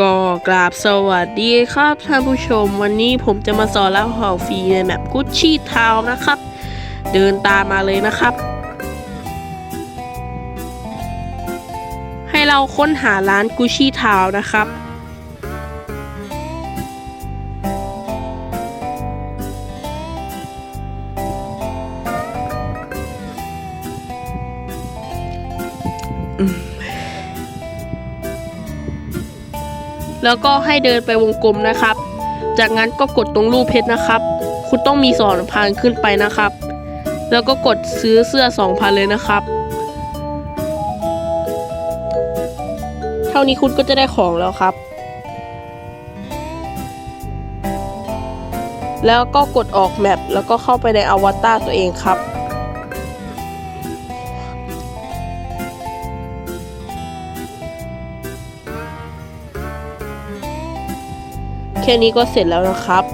ก็กราบสวัสดีครับท่านผู้ชมวันนี้ผมจะมาสอนแล้วหอฟรีในแมปกุชชี่ทาวนะครับ เดินตามมาเลยนะครับ ให้เราค้นหาร้านกุชชี่ทาวนะครับ แล้วก็ให้เดินไปวงกลมนะครับ จากนั้นก็กดตรงรูปเพชรนะครับ คุณต้องมีสองพันขึ้นไปนะครับ แล้วก็กดซื้อเสื้อสองพันเลยนะครับ เท่านี้คุณก็จะได้ของแล้วครับ แล้วก็กดออกแมปแล้วก็เข้าไปในอวตารตัวเองครับ แค่นี้ก็เสร็จแล้วนะครับ